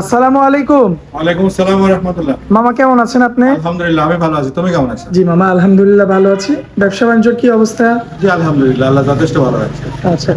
আসসালামু আলাইকুম। ওয়ালাইকুম আসসালাম রহমতুল্লাহ। মামা কেমন আছেন আপনি? আলহামদুলিল্লাহ আমি ভালো আছি। তুমি কেমন আছো? জি মামা আলহামদুলিল্লাহ ভালো আছি। ব্যবসা বাণিজ্য কি অবস্থা? জি আলহামদুলিল্লাহ আল্লাহ যথেষ্ট ভালো আছে। আচ্ছা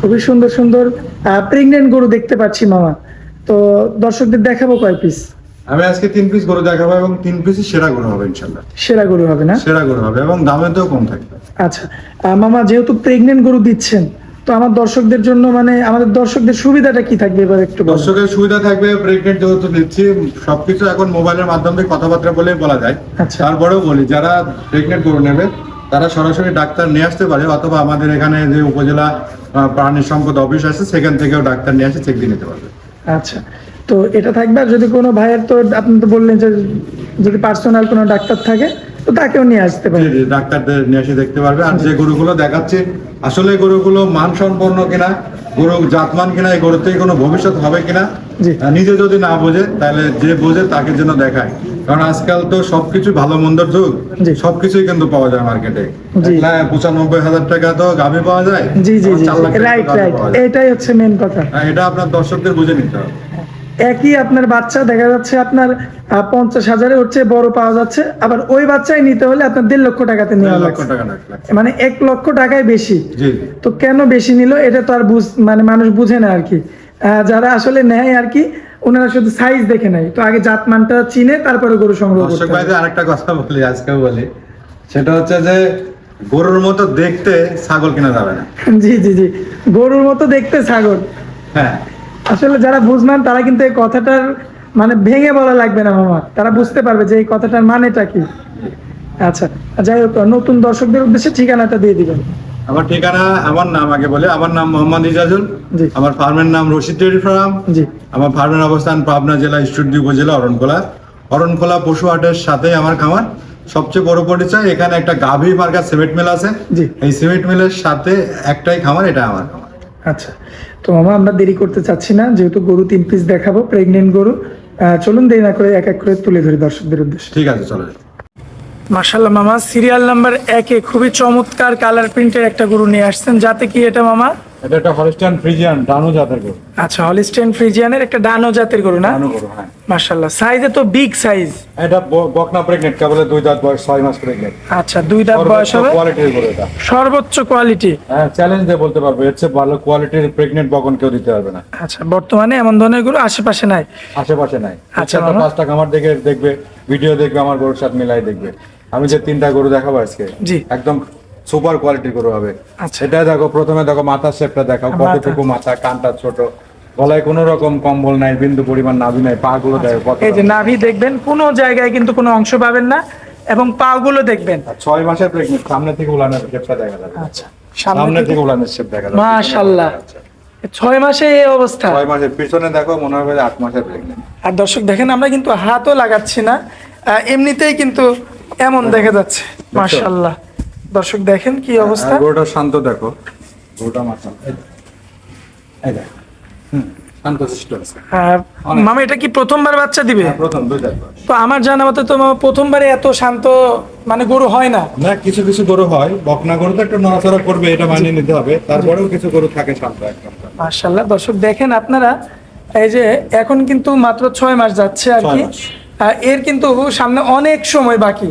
খুবই সুন্দর সুন্দর। প্রেগনেন্ট গরু দেখতে পাচ্ছি মামা। তো দর্শকদের দেখাবো কয় পিস আমি আজকে তিন পিস গরু দেখাবো এবং তিন পিসই সেরা গরু হবে ইনশাল্লাহ সেরা গরু হবে না? সেরা গরু হবে এবং দামেতেও কম থাকবে। আচ্ছা মামা যেহেতু প্রেগনেন্ট গরু দিচ্ছেন তো আমার দর্শকদের জন্য মানে আমাদের দর্শকদের সুবিধাটা কি থাকবে এবার একটু। দর্শকের সুবিধা থাকবে প্রেগনেন্ট যেহেতু নিচ্ছি সবকিছু এখন মোবাইলের মাধ্যমে কথাবার্তা বলে বলা যায় আচ্ছা। তারপরেও বলি যারা প্রেগনেন্ট করে নেবে তারা সরাসরি ডাক্তার নিয়ে আসতে পারে অথবা আমাদের এখানে যে উপজেলা প্রাণী সম্পদ অফিস আছে সেখান থেকেও ডাক্তার নিয়ে আসে চেক দিয়ে নিতে পারবে আচ্ছা তো এটা থাকবে আর যদি কোনো ভাইয়ের তো আপনি তো বললেন যে যদি পার্সোনাল কোনো ডাক্তার থাকে তো তাকেও নিয়ে আসতে ডাক্তারদের নিয়ে এসে দেখতে পারবে। আর যে গরুগুলো দেখাচ্ছে আসলে গরুগুলো মানসম্পন্ন কিনা গরু জাতমান কিনা এই গরুতে কোনো ভবিষ্যৎ হবে কিনা নিজে যদি না বোঝে তাহলে যে বোঝে তাকে জন্য দেখায়। কারণ আজকাল তো সবকিছু ভালো মন্দর যুগ। সবকিছুই কিন্তু পাওয়া যায় মার্কেটে। পঁচানব্বই হাজার টাকা তো গাভি পাওয়া যায় জি জি রাইট রাইট এটাই হচ্ছে মেন কথা। হ্যাঁ, এটা আপনার দর্শকদের বুঝে নিতে হবে। একই আপনার বাচ্চা দেখা যাচ্ছে আপনার পঞ্চাশ হাজারে হচ্ছে বড় পাওয়া যাচ্ছে। আবার ওই বাচ্চাই নিতে হলে আপনার দেড় লক্ষ টাকাতে নেওয়া লাগছে। মানে এক লক্ষ টাকায় বেশি। তো কেন বেশি নিল এটা তো আর বুঝ মানে মানুষ বুঝে না আর কি। যারা আসলে নেয় আর কি ওনারা শুধু সাইজ দেখে নেয়। তো আগে জাতমানটা চিনে তারপরে গরু সংগ্রহ করতে। আরেকটা কথা বলি আজকেও বলি। সেটা হচ্ছে যে গরুর মতো দেখতে ছাগল কিনা যাবে না। জি জি জি। গরুর মতো দেখতে ছাগল। হ্যাঁ। আসলে যারা বুঝবেন তারা কিন্তু এই কথাটার মানে ভেঙে বলা লাগবে না মামা। তারা বুঝতে পারবে যে এই কথাটার মানেটা কি। আচ্ছা যাই হোক নতুন দর্শকদের উদ্দেশ্যে ঠিকানাটা দিয়ে দিবেন। আমার ঠিকানা আমার নাম আগে বলে আমার নাম মোহাম্মদ ইজাজুল জি। আমার ফার্মের নাম রশিদ ডেয়ারি ফার্ম। জি। আমার ফার্মের অবস্থান পাবনা জেলা ঈশ্বরদী উপজেলা অরণখোলা। অরণখোলা পশু হাটের সাথে আমার খামার। সবচেয়ে বড় পরিচয় এখানে একটা গাভী মার্কা সিমেন্ট মিল আছে। এই সিমেন্ট মিলের সাথে একটাই খামার এটা আমার খামার। আচ্ছা তো মামা আমরা দেরি করতে চাচ্ছি না যেহেতু গরু তিন পিস দেখাবো প্রেগনেন্ট গরু। আহ, চলুন দেরি না করে এক এক করে তুলে ধরি দর্শকদের উদ্দেশ্যে। ঠিক আছে চলো। মাশাল্লাহ মামা সিরিয়াল নাম্বার একে খুবই চমৎকার কালার প্রিন্টের একটা গরু নিয়ে আসছেন। যাতে কি এটা মামা? এটা একটা হলিস্টান ফ্রিজিয়ান ডানো জাতের গরু। আচ্ছা হলিস্টেন ফ্রিজিয়ানের একটা ডানো জাতের গরু না? ডানো গরু হ্যাঁ। মার্শাল্লাহ সাইজে তো বিগ সাইজ এটা বকনা প্রেগনেন্ট কেবল দুই দাঁত বয়স ছয় মাস প্রেগনেন্ট আচ্ছা দুই দাঁত বয়স হবে? কোয়ালিটির গরু এটা। সর্বোচ্চ কোয়ালিটি হ্যাঁ চ্যালেঞ্জ দিয়ে বলতে পারব এর চেয়ে ভালো কোয়ালিটির প্রেগনেন্ট বকন কেউ দিতে পারবে না। আচ্ছা বর্তমানে এমন ধরনের গরু আশেপাশে নাই? আশেপাশে নাই। আচ্ছা। পাঁচটা খামার দেখে দেখবে ভিডিও দেখবে আমার গরুর সাথে মিলাই দেখবে। আমি যে তিনটা গরু দেখাবো আজকে জি। একদম সুপার কোয়ালিটির গরু হবে। আচ্ছা। এটা দেখো প্রথমে দেখো মাথার শেপটা দেখাও মাথা। কতটুকু মাথা কানটা ছোট। গলায় কোনো রকম কম্বল নাই বিন্দু পরিমাণ নাভি নাই পা গুলো দেখো এই যে নাভি দেখবেন কোনো জায়গায় কিন্তু কোনো অংশ পাবেন না এবং পাগুলো দেখবেন। ছয় মাসের প্রেগনেন্ট সামনে থেকে উলানের শেপটা দেখা যাবে। আচ্ছা সামনে থেকে উলানের শেপ দেখা যাবে। মাশাল্লাহ। ছয় মাসে এই অবস্থা। ছয় মাসের পিছনে দেখো মনে হবে আট মাসের প্রেগনেন্ট আর দর্শক দেখেন আমরা কিন্তু হাতও লাগাচ্ছি না এমনিতেই কিন্তু এমন দেখা যাচ্ছে। মাশাল্লাহ। দর্শক দেখেন কি অবস্থা? আর গরুটা শান্ত দেখো। গরুটা মাথা এই দেখো। হুম শান্ত শিষ্ট আছে। আর মামা এটা কি প্রথমবার বাচ্চা দিবে? হ্যাঁ। তো আমার জানা মতে তো প্রথমবারে এত শান্ত মানে গরু হয় না। না কিছু কিছু গরু হয়। বকনা গরু তো একটু নড়াচড়া করবে এটা মানিয়ে নিতে হবে। তারপরেও কিছু গরু থাকে শান্ত একদম। মার্শাল্লাহ দর্শক দেখেন আপনারা এই যে এখন কিন্তু মাত্র ছয় মাস যাচ্ছে আর কি। এর কিন্তু সামনে অনেক সময় বাকি।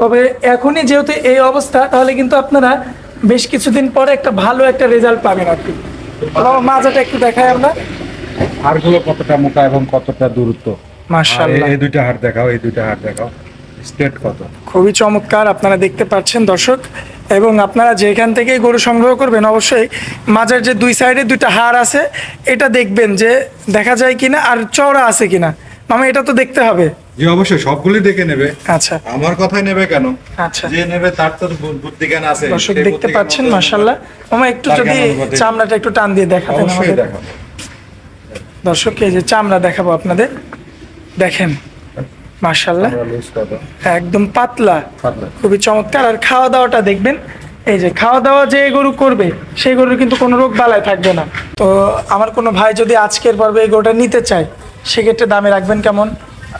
তবে এখনই যেহেতু এই অবস্থা তাহলে কিন্তু আপনারা বেশ কিছুদিন পরে একটা ভালো একটা রেজাল্ট পাবেন আর কি। মাজাটা একটু দেখাই আমরা। হাড়গুলো কতটা মোটা এবং কতটা দূরত্ব? আর মার্শাল্লাহ এই দুইটা হাড় দেখাও এই দুইটা হাড় দেখাও। স্টেট কত? খুবই চমৎকার আপনারা দেখতে পাচ্ছেন দর্শক। এবং আপনারা যেখান থেকে গরু সংগ্রহ করবেন অবশ্যই মাঝের যে দুই সাইডে দুইটা হাড় আছে এটা দেখবেন যে দেখা যায় কিনা আর চওড়া আছে কিনা। মামা এটা তো দেখতে হবে। জি অবশ্যই সবগুলি দেখে নেবে। আচ্ছা। আমার কথাই নেবে কেন? আচ্ছা। যে নেবে তার তো বুদ্ধি জ্ঞান আছে। দর্শক দেখতে পাচ্ছেন মাশাল্লাহ। মামা একটু যদি চামড়াটা একটু টান দিয়ে দেখাতেন অবশ্যই আমাদের। দর্শক এই যে চামড়া দেখাবো আপনাদের। দেখেন কত? একদম পাতলা। পাতলা। খুবই চমৎকার। আর খাওয়া দাওয়াটা দেখবেন এই যে খাওয়া দাওয়া যে গরু করবে সেই গরুর কিন্তু কোনো রোগ বালায় থাকবে না। তো আমার কোনো ভাই যদি আজকের পর্বে এই গরুটা নিতে চায় সেক্ষেত্রে দামে রাখবেন কেমন?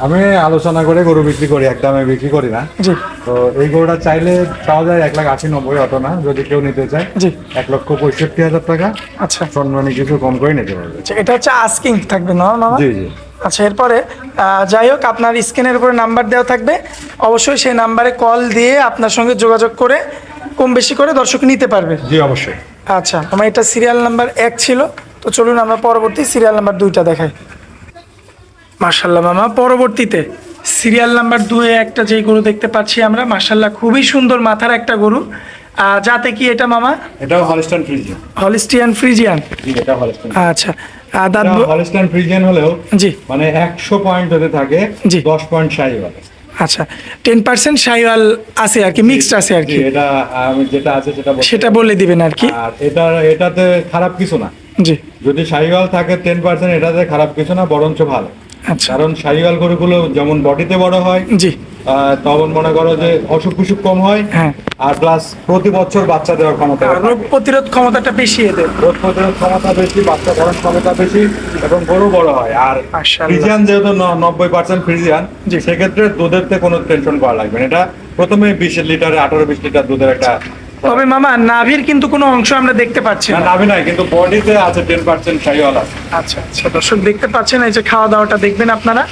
আমি আলোচনা করে গরু বিক্রি করি একদমে বিক্রি করি না। জি। তো এই গরুটা চাইলে পাওয়া যায় এক লাখ আশি নব্বই অত না যদি কেউ নিতে চায়। জি। এক লক্ষ পঁয়ষট্টি হাজার টাকা। আচ্ছা। সম্মানী কিছু কম করে নিতে পারবে। আচ্ছা, এটা হচ্ছে আস্কিং থাকবে না মামা? জি জি। আচ্ছা এরপরে যাই হোক আপনার স্ক্রিনের উপরে নাম্বার দেওয়া থাকবে। অবশ্যই সেই নাম্বারে কল দিয়ে আপনার সঙ্গে যোগাযোগ করে কম বেশি করে দর্শক নিতে পারবে। জি অবশ্যই। আচ্ছা আমার এটা সিরিয়াল নাম্বার এক ছিল। তো চলুন আমরা পরবর্তী সিরিয়াল নাম্বার দুইটা দেখাই। মার্শাল্লাহ মামা পরবর্তীতে সিরিয়াল নাম্বার দুয়ে একটা যেই গরু দেখতে পাচ্ছি আমরা মার্শাল্লাহ খুবই সুন্দর মাথার একটা গরু। যাতে কি এটা মামা? এটাও হলস্টাইন ফ্রিজিয়ান হলিস্টিয়ান ফ্রিজিয়ান এটা হলস্টাইন আচ্ছা দাঁত ব- ফ্রিজিয়ান হলেও জি। মানে একশো পয়েন্ট যদি থাকে জি। দশ পয়েন্ট সাই আচ্ছা টেন পার্সেন্ট সাইওয়াল আছে আর কি মিক্সড আছে আর কি। এটা যেটা আছে সেটা সেটা বলে দিবেন আর কি। আর এটা এটাতে খারাপ কিছু না। জি। যদি শাহিওয়াল থাকে টেন পার্সেন্ট এটাতে খারাপ কিছু না বরঞ্চ ভালো। কারণ শাহিওয়াল গরুগুলো যেমন বডিতে বড় হয় জি তখন মনে করো যে অসুখ বিসুখ কম হয় হ্যাঁ। আর প্লাস প্রতি বছর বাচ্চা দেওয়ার ক্ষমতা রোগ প্রতিরোধ ক্ষমতাটা বেশি এদের রোগ প্রতিরোধ ক্ষমতা বেশি বাচ্চা ধারণ ক্ষমতা বেশি এবং গরু বড় হয় আর। ফ্রিজিয়ান যেহেতু নব্বই পার্সেন্ট ফ্রিজিয়ান। সেক্ষেত্রে দুধেরতে কোনো টেনশন করা লাগবে না এটা প্রথমে বিশ লিটারে আঠারো বিশ লিটার দুধের একটা তবে মামা নাভির কিন্তু কোনো অংশ আমরা দেখতে পাচ্ছি না নাভি নাই কিন্তু বডিতে আছে টেন পার্সেন্ট শাহিওয়াল আছে। আচ্ছা আচ্ছা দর্শক দেখতে পাচ্ছেন এই যে খাওয়া দাওয়াটা দেখবেন আপনারা।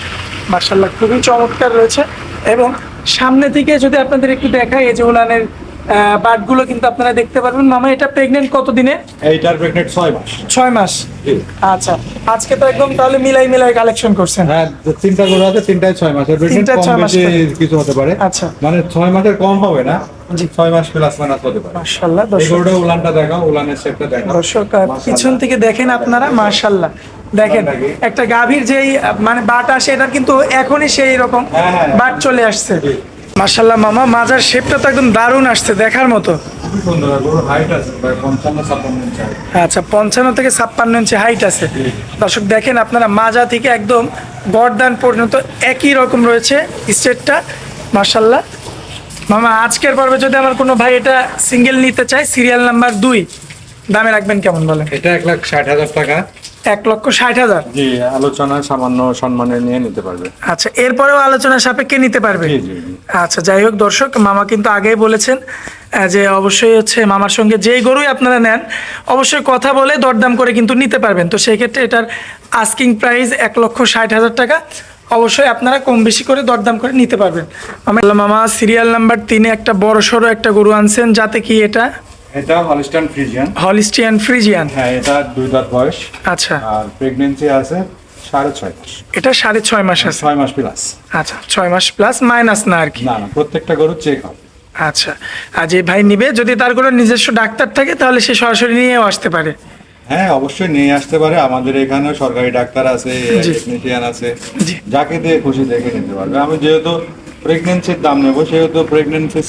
মার্শাল্লাহ খুবই চমৎকার রয়েছে। এবং সামনে থেকে যদি আপনাদের একটু দেখাই এই যে উলানের বাটগুলো কিন্তু আপনারা দেখতে পারবেন। মামা এটা প্রেগনেন্ট কত দিনে এইটার প্রেগনেন্ট ছয় মাস। ছয় মাস? জি। আচ্ছা আজকে তো একদম তাহলে মিলাই মিলাই কালেকশন করছেন। হ্যাঁ তিনটা গরু আছে তিনটাই ছয় মাসের প্রেগনেন্ট তিনটায় কম বেশি কিছু হতে পারে। আচ্ছা। মানে ছয় মাসের কম হবে না। ছয় মাস প্লাস মাইনাস হতে পারে। মার্শাল্লাহ এই দর্শক। উলানটা দেখাও উলানের শেপটা দেখাও। দর্শক পিছন থেকে দেখেন আপনারা মার্শাল্লাহ দেখেন একটা গাভীর যেই মানে বাট আসে এটা কিন্তু এখনই সেই রকম হ্যাঁ, হ্যাঁ। বাট চলে আসছে। জি। মামা মাজার শেপটা তো একদম দারুণ আসছে দেখার মতো। আচ্ছা পঞ্চান্ন থেকে ছাপ্পান্ন ইঞ্চি হাইট আছে। দর্শক দেখেন আপনারা মাজা থেকে একদম গরদান পর্যন্ত একই রকম রয়েছে স্টেটটা। মার্শাল্লাহ মামা আজকের পর্বে যদি আমার কোনো ভাই এটা সিঙ্গেল নিতে চায় সিরিয়াল নাম্বার দুই দামে রাখবেন কেমন বলেন? এটা এক লাখ ষাট হাজার টাকা। এক লক্ষ ষাট হাজার? জি আলোচনা সামান্য সম্মানে নিয়ে নিতে পারবে। আচ্ছা এরপরেও আলোচনা সাপেক্ষে নিতে পারবে। আচ্ছা যাই হোক দর্শক মামা কিন্তু আগেই বলেছেন যে অবশ্যই হচ্ছে মামার সঙ্গে যেই গরুই আপনারা নেন অবশ্যই কথা বলে দরদাম করে কিন্তু নিতে পারবেন। তো সেই ক্ষেত্রে এটার আস্কিং প্রাইস এক লক্ষ ষাট হাজার টাকা। অবশ্যই আপনারা কম বেশি করে দরদাম করে নিতে পারবেন। আমি বললাম, মামা সিরিয়াল নাম্বার তিনে একটা বড় সড়ো একটা গরু আনছেন যাতে কি এটা? এটা হলিস্টান ফ্রিজিয়ান হলিস্টিয়ান ফ্রিজিয়ান হ্যাঁ এটা দুই দাঁত বয়স। আচ্ছা। আর প্রেগনেন্সি আছে সাড়ে ছয় মাস। এটা সাড়ে ছয় মাস আছে। ছয় মাস প্লাস আচ্ছা ছয় মাস প্লাস মাইনাস না আর কি। না না প্রত্যেকটা গরু চেক হবে। আচ্ছা আর যে ভাই নিবে যদি তার কোনো নিজস্ব ডাক্তার থাকে তাহলে সে সরাসরি নিয়েও আসতে পারে। হ্যাঁ অবশ্যই নিয়ে আসতে পারে। আমাদের এখানেও সরকারি ডাক্তার আছে টেকনিশিয়ান আছে। যাকে দিয়ে খুশি দেখে নিতে পারবে। আমি যেহেতু প্রেগনেন্সির দাম নেব সেহেতু প্রেগনেন্সি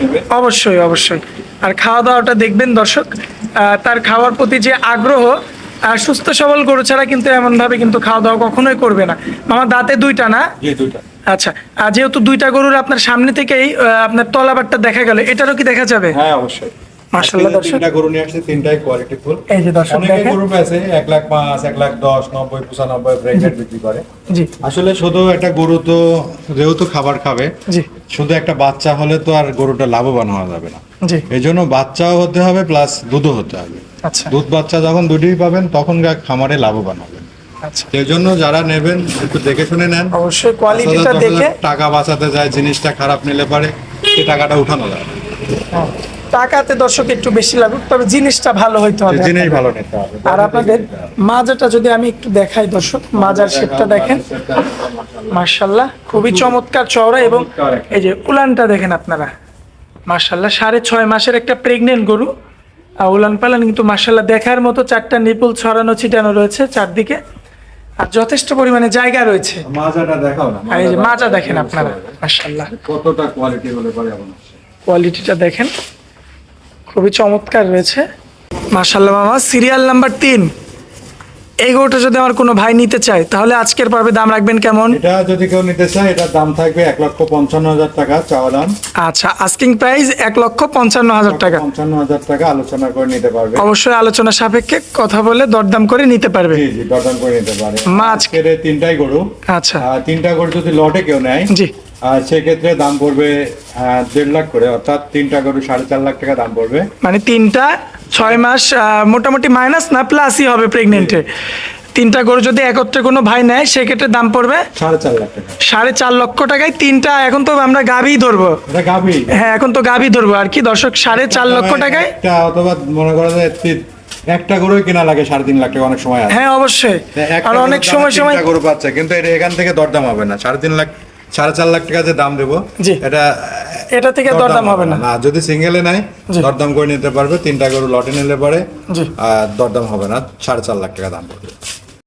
নেবে। অবশ্যই অবশ্যই। আর খাওয়া দাওয়াটা দেখবেন দর্শক তার খাওয়ার প্রতি যে আগ্রহ আর সুস্থ সবল গরু ছাড়া কিন্তু এমনভাবে কিন্তু খাওয়া দাওয়া কখনোই করবে না। আমার দাঁতে দুইটা না? দুইটা। আচ্ছা আর যেহেতু দুইটা গরুর আপনার সামনে থেকেই আপনার তলাবারটা দেখা গেল এটারও কি দেখা যাবে? হ্যাঁ অবশ্যই। মাশাআল্লাহ দর্শক। তিনটা গরু নিয়ে আসছে তিনটাই কোয়ালিটি ফুল। এই যে দর্শক দেখেন। গরু আছে লাখ পাঁচ এক লাখ বিক্রি করে। জি। আসলে শুধু একটা গরু তো যেহেতু খাবার খাবে জি। শুধু একটা বাচ্চা হলে তো আর গরুটা লাভবান হওয়া যাবে না। জি। বাচ্চাও হতে হবে প্লাস দুধও হতে হবে। আচ্ছা। দুধ বাচ্চা যখন দুটোই পাবেন তখন খামারে লাভবান হবে। আচ্ছা। সেই জন্য যারা নেবেন একটু দেখে শুনে নেন। অবশ্যই কোয়ালিটিটা দেখে। টাকা বাঁচাতে যায় জিনিসটা খারাপ নিলে পারে সেই টাকাটা উঠানো যায় হ্যাঁ, টাকাতে দর্শক একটু বেশি লাগুক তবে জিনিসটা ভালো হইতে হবে। জিনিস ভালো নিতে হবে। আর আপনাদের মাজাটা যদি আমি একটু দেখাই দর্শক মাজার শেপটা দেখেন। মার্শাল্লাহ খুবই চমৎকার চওড়া এবং এই যে উলানটা দেখেন আপনারা। মার্শাল্লাহ সাড়ে ছয় মাসের একটা প্রেগনেন্ট গরু। আর উলান পালান কিন্তু মার্শাল্লাহ দেখার মতো চারটা নিপুল ছড়ানো ছিটানো রয়েছে চারদিকে। আর যথেষ্ট পরিমাণে জায়গা রয়েছে। মাজাটা দেখাও না। এই যে মাজা দেখেন আপনারা মার্শাল্লাহ কতটা কোয়ালিটি হলে পারে কোয়ালিটিটা দেখেন। খুবই চমৎকার রয়েছে। মার্শাল্লাহ মামা সিরিয়াল নাম্বার তিন। এই গরুটা যদি আমার কোনো ভাই নিতে চায় তাহলে আজকের পর্বে দাম রাখবেন কেমন? এটা যদি কেউ নিতে চায় এটার দাম থাকবে এক লক্ষ পঞ্চান্ন হাজার টাকা চাওয়া দাম। আচ্ছা আস্কিং প্রাইস এক লক্ষ পঞ্চান্ন হাজার টাকা। পঞ্চান্ন হাজার টাকা আলোচনা করে নিতে পারবে। অবশ্যই আলোচনা সাপেক্ষে কথা বলে দরদাম করে নিতে পারবে। জি জি দরদাম করে নিতে পারে। মাছ। এই তিনটাই গরু। আচ্ছা। তিনটা গরু যদি লটে কেউ নেয় জি। সেক্ষেত্রে দাম পড়বে দেড় লাখ করে অর্থাৎ তিনটা গরু সাড়ে চার লাখ টাকা দাম পড়বে। মানে তিনটা ছয় মাস মোটামুটি মাইনাস না প্লাসই হবে প্রেগনেন্টে তিনটা গরু যদি একত্রে কোনো ভাই নেয় সেক্ষেত্রে দাম পড়বে সাড়ে চার লাখ টাকা। সাড়ে চার লক্ষ টাকায় তিনটা এখন তো আমরা গাভি ধরবো। গাভি? হ্যাঁ এখন তো গাভি ধরবো আর কি দর্শক সাড়ে চার লক্ষ টাকায় অথবা মনে করো যে একটা গরুই কেনা লাগে সাড়ে তিন লাখ টাকা অনেক সময় হ্যাঁ অবশ্যই। আর অনেক সময় সময় গরু পাচ্ছে কিন্তু এটা এখান থেকে দরদাম হবে না। সাড়ে তিন লাখ সাড়ে চার লাখ টাকা যে দাম দেবো। এটা এটা থেকে দরদাম হবে না না যদি সিঙ্গেলে নাই। দরদাম করে নিতে পারবে তিনটা গরু লটে নিলে পরে আর দরদাম হবে না সাড়ে চার লাখ টাকা দাম পড়বে